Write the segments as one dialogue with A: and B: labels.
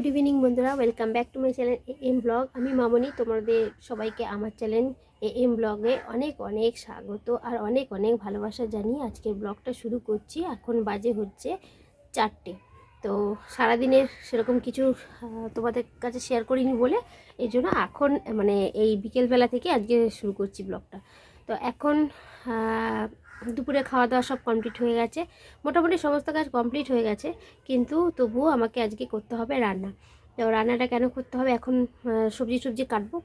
A: Good evening বন্ধুরা। Welcome back to my channel A M blog আমি মামনি, তোমাদের সবাইকে আমার চ্যানেল এ এম ব্লগে অনেক অনেক স্বাগত আর অনেক অনেক ভালোবাসা জানিয়ে আজকের ব্লগটা শুরু করছি। এখন বাজে হচ্ছে চারটে। তো সারাদিনের সেরকম কিছু তোমাদের কাছে শেয়ার করিনি বলে এই জন্য এখন মানে এই বিকেলবেলা থেকে আজকে শুরু করছি ব্লগটা। তো এখন দুপুরে খাওয়া দাওয়া সব কমপ্লিট হয়ে গেছে। মোটামুটি সমস্ত কাজ কমপ্লিট হয়ে গেছে, কিন্তু তবুও আমাকে আজকে করতে হবে রান্না। তো রান্নাটা কেন করতে হবে? এখন সবজি সবজি কাটবো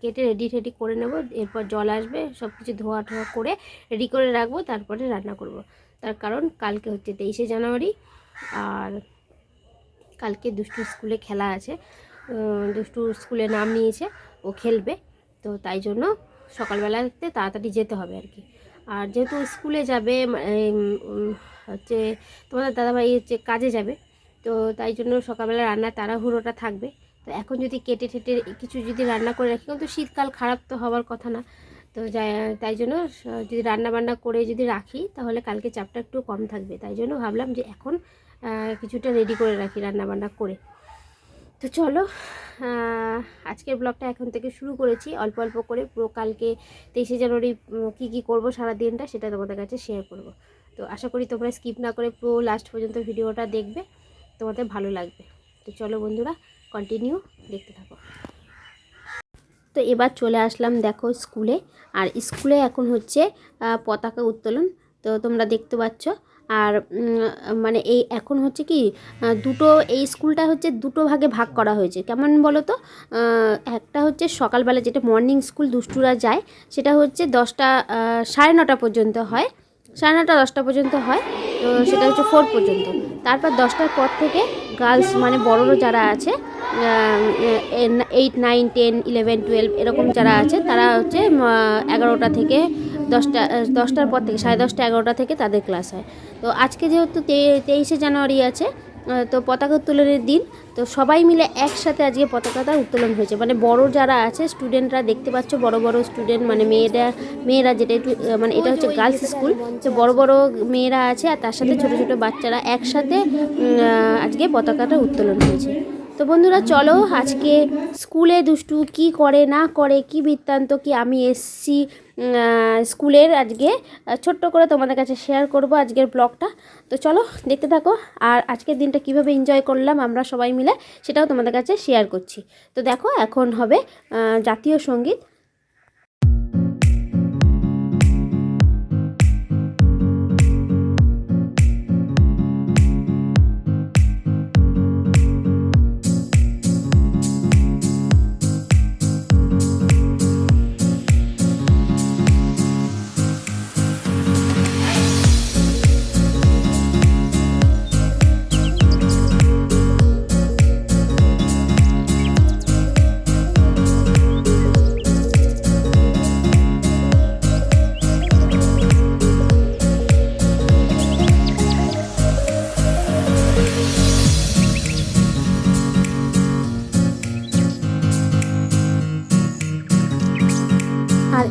A: কেটে রেডি রেডি করে নেব, এরপর জল আসবে সব কিছু ধোয়া ঠোয়া করে রেডি করে রাখব, তারপরে রান্না করব। তার কারণ কালকে হচ্ছে তেইশে জানুয়ারি, আর কালকে দুষ্টু স্কুলে খেলা আছে দুষ্টু স্কুলে নাম নিয়েছে, ও খেলবে। তো তাই জন্য সকালবেলাতে তাড়াতাড়ি যেতে হবে আর কি। আর যেহেতু স্কুলে যাবে হচ্ছে তোমাদের দাদাভাই হচ্ছে কাজে যাবে, তো তাই জন্য সকালবেলা রান্নার তাড়াহুড়োটা থাকবে। তো এখন যদি কেটে ঠেটে কিছু যদি রান্না করে রাখি, কিন্তু শীতকাল খারাপ তো হওয়ার কথা না। তো তাই জন্য যদি রান্না বান্না করে যদি রাখি, তাহলে কালকে চাপটা একটু কম থাকবে। তাই জন্য ভাবলাম যে এখন কিছুটা রেডি করে রাখি রান্না বান্না করে। তো চলো আজকের ব্লগটা এখন থেকে শুরু করেছি। অল্প অল্প করে পুরো কালকে তেইশে জানুয়ারি কী কী করব, সারা দিনটা সেটা তোমাদের কাছে শেয়ার করব। তো আশা করি তোমরা স্কিপ না করে পুরো লাস্ট পর্যন্ত ভিডিওটা দেখবে, তোমাদের ভালো লাগবে। তো চলো বন্ধুরা কন্টিনিউ দেখতে থাকো। তো এবার চলে আসলাম দেখো স্কুলে আর স্কুলে এখন হচ্ছে পতাকা উত্তোলন। তো তোমরা দেখতে পাচ্ছ আর মানে এই এখন হচ্ছে কি দুটো, এই স্কুলটা হচ্ছে দুটো ভাগে ভাগ করা হয়েছে। কেমন বলো তো একটা হচ্ছে সকালবেলা যেটা মর্নিং স্কুল দুষ্টুরা যায়, সেটা হচ্ছে দশটা সাড়ে নটা পর্যন্ত হয়। সাড়ে নটা দশটা পর্যন্ত হয়। তো সেটা হচ্ছে ফোর পর্যন্ত। তারপর দশটার পর থেকে গার্লস মানে বড়োরও যারা আছে eight nine ten eleven twelve এরকম যারা আছে, তারা হচ্ছে এগারোটা থেকে দশটা দশটার পর থেকে, সাড়ে দশটা, এগারোটা থেকে তাদের ক্লাস হয়। তো আজকে যেহেতু তেইশে জানুয়ারি আছে তো পতাকা উত্তোলনের দিন তো সবাই মিলে একসাথে আজকে পতাকাটা উত্তোলন হয়েছে। মানে বড় যারা আছে স্টুডেন্টরা দেখতে পাচ্ছ বড় বড় স্টুডেন্ট মানে মেয়েরা মেয়েরা যেটা একটু মানে এটা হচ্ছে গার্লস স্কুল তো বড় বড় মেয়েরা আছে আর তার সাথে ছোট ছোট বাচ্চারা একসাথে আজকে পতাকাটা উত্তোলন হয়েছে। তো বন্ধুরা চলো আজকে স্কুলে দুষ্টু কি করে, না করে, কি বৃত্তান্ত, কি আমি এসছি স্কুলের আজকে ছোট্ট করে তোমাদের কাছে শেয়ার করব আজকের ব্লগটা তো চলো দেখতে থাকো, আর আজকের দিনটা কীভাবে এনজয় করলাম আমরা সবাই মিলে সেটাও তোমাদের কাছে শেয়ার করছি। তো দেখো এখন হবে জাতীয় সংগীত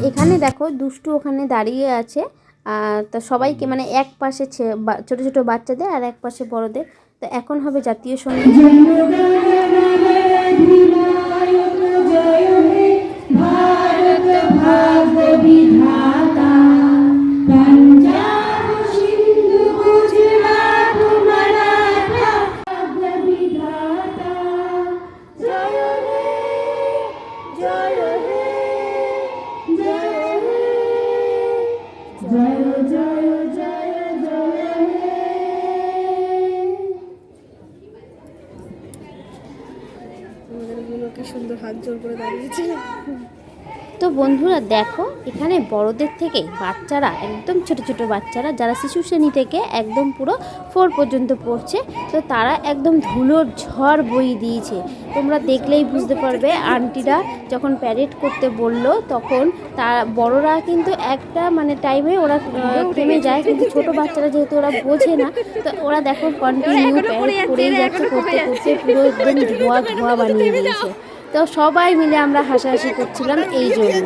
A: এখানে দেখো দুষ্টু ওখানে দাঁড়িয়ে আছে তা সবাইকে মানে এক পাশে ছোট ছোট বাচ্চাদের আর এক পাশে বড়দের। তো এখন হবে জাতীয়
B: সংগীত।
A: তো বন্ধুরা দেখো এখানে বড়দের থেকে বাচ্চারা একদম ছোট ছোট বাচ্চারা যারা শিশু শ্রেণি থেকে একদম পুরো ফোর পর্যন্ত পড়ছে তো তারা একদম ধুলোর ঝড় বই দিয়েছে। তোমরা দেখলেই বুঝতে পারবে আন্টিরা যখন প্যারেড করতে বলল তখন তারা বড়রা কিন্তু একটা মানে টাইমে ওরা থেমে যায় কিন্তু ছোট বাচ্চারা যেহেতু ওরা বোঝে না তো ওরা দেখো কন্টিনিউ প্যারেড করেই যাচ্ছে করতে করতে পুরো একদম ধোয়া ধোয়া বানিয়ে দিয়েছে। তো সবাই মিলে আমরা হাসাহাসি করছিলাম এই জন্য।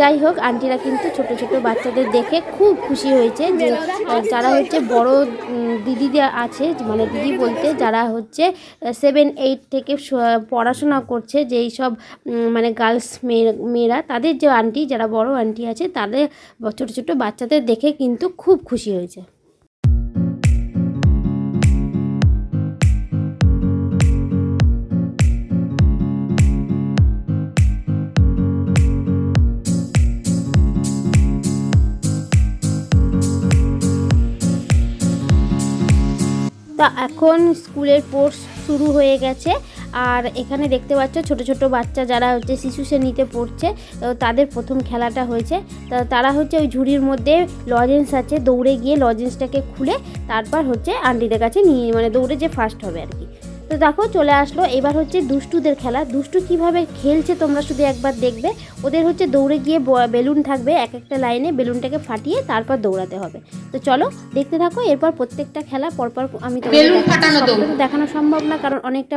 A: যাই হোক আন্টিরা কিন্তু ছোট ছোট বাচ্চাদের দেখে খুব খুশি হয়েছে যে যারা হচ্ছে বড় উম, দিদিরা আছে মানে দিদি বলতে যারা হচ্ছে সেভেন এইট থেকে পড়াশোনা করছে যেই সব মানে গার্লস মেয়ে মেয়েরা তাদের যে আন্টি যারা বড় আন্টি আছে তাদের ছোট ছোট বাচ্চাদের দেখে কিন্তু খুব খুশি হয়েছে। এখন স্কুলের কোর্স শুরু হয়ে গেছে। আর এখানে দেখতে পাচ্ছ ছোট ছোট বাচ্চা যারা হচ্ছে শিশু শ্রেণীতে পড়ছে, তো তাদের প্রথম খেলাটা হয়েছে। তা তারা হচ্ছে ওই ঝুড়ির মধ্যে লজেন্স আছে, দৌড়ে গিয়ে লজেন্সটাকে খুলে তারপর হচ্ছে আন্টিদের কাছে নিয়ে মানে দৌড়ে যে ফার্স্ট হবে আর কি। তো দেখো চলে আসলো। এবার হচ্ছে দুষ্টুদের খেলা। দুষ্টু কীভাবে খেলছে তোমরা শুধু একবার দেখবে। ওদের হচ্ছে দৌড়ে গিয়ে বেলুন থাকবে এক একটা লাইনে। বেলুনটাকে ফাটিয়ে তারপর দৌড়াতে হবে। তো চলো দেখতে থাকো। এরপর প্রত্যেকটা খেলা পরপর আমি দেখানো সম্ভব না কারণ অনেকটা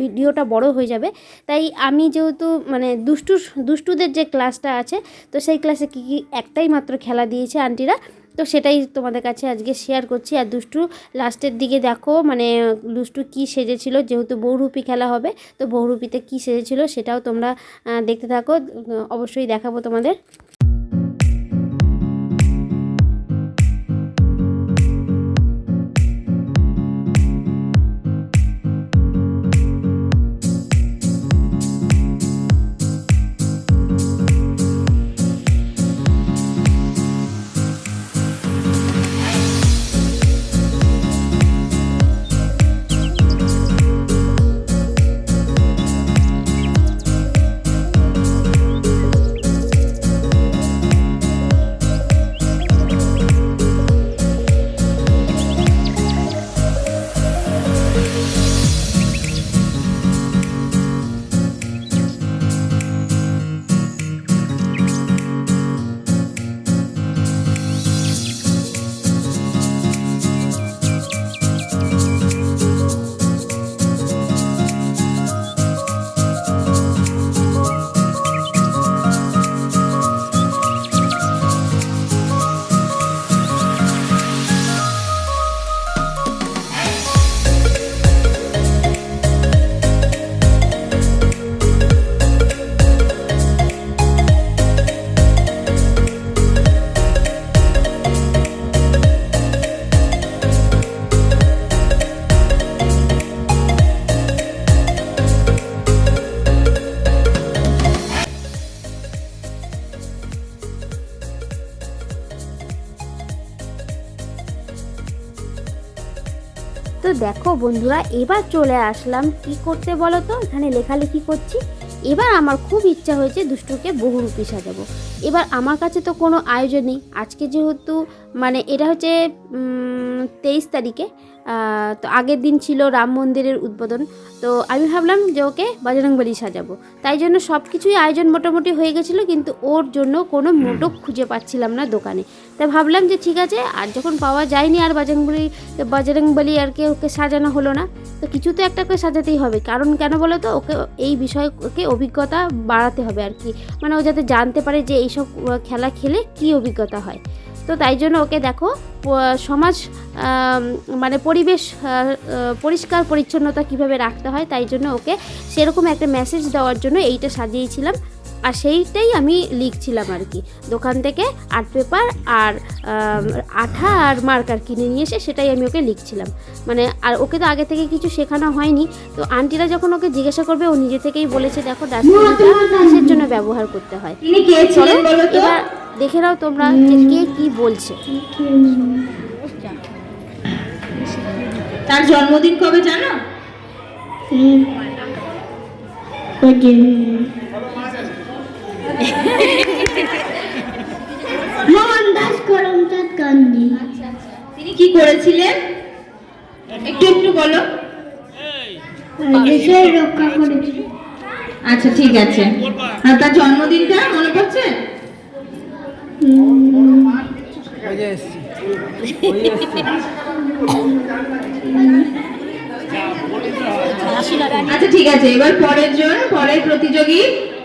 A: ভিডিওটা বড় হয়ে যাবে। তাই আমি যেহেতু মানে দুষ্টু দুষ্টুদের যে ক্লাসটা আছে তো সেই ক্লাসে কী কী একটাই মাত্র খেলা দিয়েছে আন্টিরা। তো সেটাই তোমাদের কাছে আজকে শেয়ার করছি। আর দুষ্টু লাস্টের দিকে দেখো মানে দুষ্টু কি সেজেছিল, যেহেতু বহুরূপি খেলা হবে, তো বহুরূপিতে কি সেজেছিল সেটাও তোমরা দেখতে থাকো। অবশ্যই দেখাবো তোমাদের। তো দেখো বন্ধুরা, এবার চলে আসলাম কি করতে বলো তো এখানে লেখালেখি করছি। এবার আমার খুব ইচ্ছা হয়েছে দুষ্টুকে বহুরূপী সাজাবো। এবার আমার কাছে তো কোনো আয়োজন নেই। আজকে যেহেতু মানে এটা হচ্ছে তেইশ তারিখে। তো আগের দিন ছিল রাম মন্দিরের উদ্বোধন। তো আমি ভাবলাম যে ওকে বজরংবলী সাজাবো। তাই জন্য সব কিছুই আয়োজন মোটামুটি হয়ে গেছিল কিন্তু ওর জন্য কোনো মোটক খুঁজে পাচ্ছিলাম না দোকানে। তাই ভাবলাম যে ঠিক আছে আর যখন পাওয়া যায়নি আর বজরংবলী বজরংবলী আর কি ওকে সাজানো হলো না তো কিছু তো একটা করে সাজাতেই হবে। কারণ কেন বলো তো ওকে এই বিষয়ে ওকে অভিজ্ঞতা বাড়াতে হবে আর কি। মানে ও যাতে জানতে পারে যে এইসব খেলা খেলে কি অভিজ্ঞতা হয়। তো তাই জন্য ওকে দেখো সমাজ মানে পরিবেশ পরিষ্কার পরিচ্ছন্নতা কীভাবে রাখতে হয়, তাই জন্য ওকে সেরকম একটা মেসেজ দেওয়ার জন্য এইটা সাজিয়েছিলাম। আর সেইটাই আমি লিখছিলাম আর কি। দোকান থেকে আর্ট পেপার আর আঠা আর মার্কার কিনে নিয়ে এসে সেটাই আমি ওকে লিখছিলাম। মানে আর ওকে তো আগে থেকে কিছু শেখানো হয়নি। তো আন্টিরা যখন ওকে জিজ্ঞাসা করবে ও নিজে থেকেই বলেছে দেখো ডাস্টবিনটা কিসের জন্য ব্যবহার করতে হয়? চলো এবার দেখে নাও তোমরা যে কে কি বলছে।
C: তার জন্মদিন কবে জানো?
D: মোহনদাস করমচাঁদ গান্ধী
C: তিনি কি করেছিলেন? একটু একটু বলো।
D: দেশের রক্ষা করেছিল
C: আচ্ছা ঠিক আছে। আর তার জন্মদিনটা মনে পড়ছে? আচ্ছা ঠিক আছে। এবার পরের জন পরের প্রতিযোগী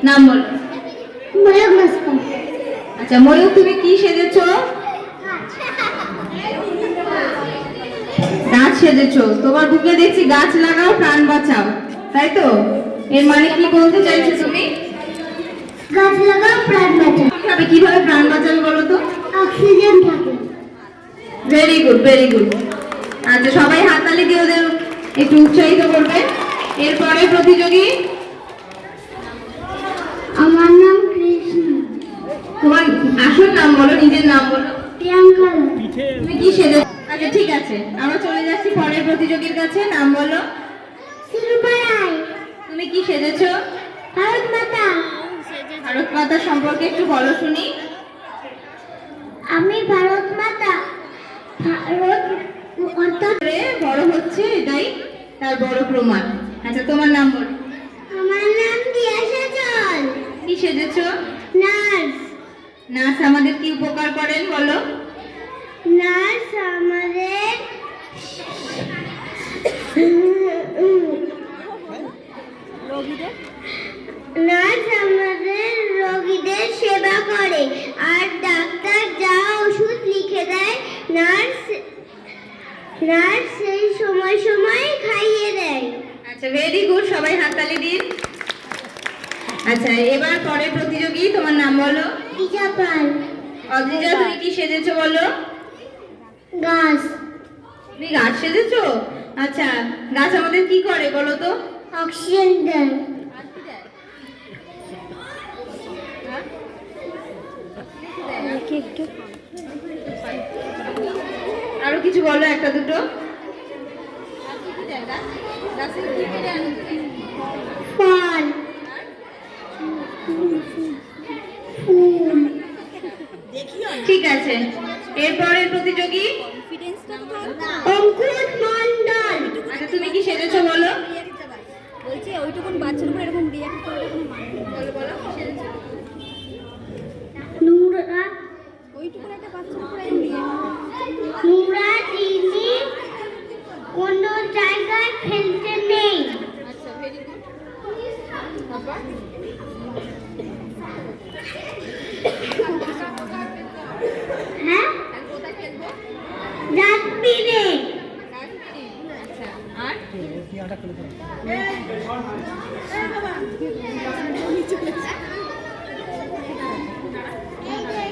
C: নাম বলো।
D: বয়স ভাস্কর
C: আচ্ছা ময়ূর তুমি কি সেজেছো? গাছ সেজেছো। তোমার বুকে দেখছি গাছ লাগাও প্রাণ বাঁচাও। তাই তো? এর মানে কি বলতে চাইছো তুমি?
D: গাছ লাগাও প্রাণ বাঁচা
C: কীভাবে কীভাবে প্রাণ বাঁচাবে বলো তো?
D: অক্সিজেন থাকে।
C: ভেরি গুড ভেরি গুড আচ্ছা সবাই হাততালি দিয়ে ওদের একটু উৎসাহিত করবে। এরপরে প্রতিযোগী?
D: আমার
C: তোমার আসল নাম বলো নিজের নাম বলো।
D: প্রিয়াঙ্কা
C: তুমি কি সেজে আচ্ছা ঠিক আছে। আমরা চলে যাচ্ছি পরের প্রতিযোগীর কাছে নাম বলো।
D: রায়।
C: তুমি কি সেজেছো?
D: ভারত মাতা।
C: ভারত মাতা সম্পর্কে একটু বলো শুনি।
D: আমি ভারত মাতা। ভারত অর্থাৎ
C: করে বড় হচ্ছে এটাই তার বড় প্রমাণ। আচ্ছা তোমার নাম বলো।
D: আমার নাম দিয়া সজল
C: কি সেজেছো?
D: নার্স।
C: নার্স আমাদের কি উপকার করেন বলো?
D: নার্স আমাদের নার্স আমাদের রোগীদের সেবা করে আর ডাক্তার যা ওষুধ লিখে দেয় নার্স নার্স সেই সময় সময় খাইয়ে দেয়।
C: আচ্ছা ভেরি গুড সবাই হাততালি দিন। আচ্ছা এবার পরের প্রতিযোগী তোমার নাম বলো।
D: টিকা পাল
C: অদ্রিজা তুমি কি সেজেছো বলো?
D: গাছ।
C: তুমি গাছ সেজেছো? আচ্ছা গাছ আমাদের কি করে বলো তো?
D: অক্সিজেন দেয়।
C: আরও কিছু বলো একটা দুটো।
D: ফল ফুল
C: ঠিক আছে। এরপরের প্রতিযোগী?
D: অঙ্কুর মন্ডল
C: আচ্ছা তুমি কি সেজেছো বলো?
B: বলছি ওইটুকুন বাচ্চার উপর এরকম রিয়াক্ট করে কোনো মানে
C: বলো বলো সেজেছো?
D: নুরা
B: ওইটুকুন একটা বাচ্চার উপর এরকম রিয়াক্ট
D: নোংরা জিনিস কোনো জায়গায় ফেলতে নেই
C: আচ্ছা ভেরি গুড তারপর
D: হ্যাঁ
C: কোথায় ফেলব
D: ডাস্টবিনে
C: আচ্ছা আর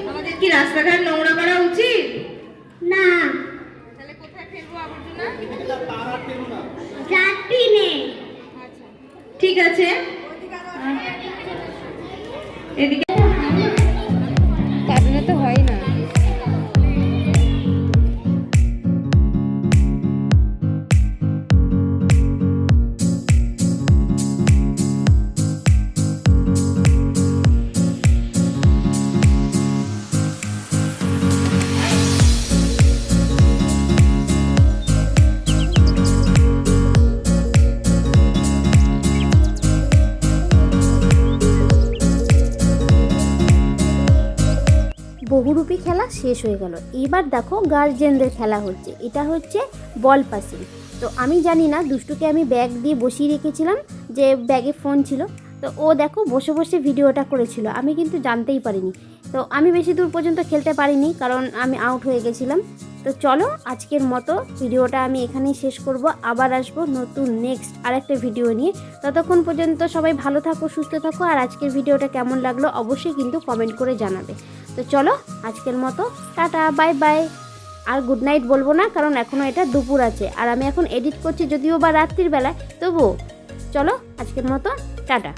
C: আমাদের কি রাস্তাঘাট নোংরা করা উচিত?
D: না।
C: তাহলে কোথায় ফেলব আবর্জনা?
D: ডাস্টবিনে
C: ঠিক আছে। এদিকে
B: কারণে তো হয় না।
A: বহুরূপী খেলা শেষ হয়ে গেল। এবার দেখো গার্জেনদের খেলা হচ্ছে। এটা হচ্ছে বল পাসিং তো আমি জানি না, দুষ্টুকে আমি ব্যাগ দিয়ে বসিয়ে রেখেছিলাম যে ব্যাগে ফোন ছিল। তো ও দেখো বসে বসে ভিডিওটা করেছিল। আমি কিন্তু জানতেই পারিনি। তো আমি বেশি দূর পর্যন্ত খেলতে পারিনি, কারণ আমি আউট হয়ে গেছিলাম। তো চলো আজকের মতো ভিডিওটা আমি এখানেই শেষ করব। আবার আসব নতুন নেক্সট আরেকটা ভিডিও নিয়ে। ততক্ষণ পর্যন্ত সবাই ভালো থাকো, সুস্থ থাকো। আর আজকের ভিডিওটা কেমন লাগল অবশ্যই কিন্তু কমেন্ট করে জানাবে। তো চলো, আজকের মতো। Tata, bye bye. আর গুড নাইট বলব না, কারণ এখনও এটা দুপুর আছে। আর আমি এখন এডিট করছি যদিও বা রাত্রির বেলায়, তবুও। চলো, আজকের মতো, টাটা।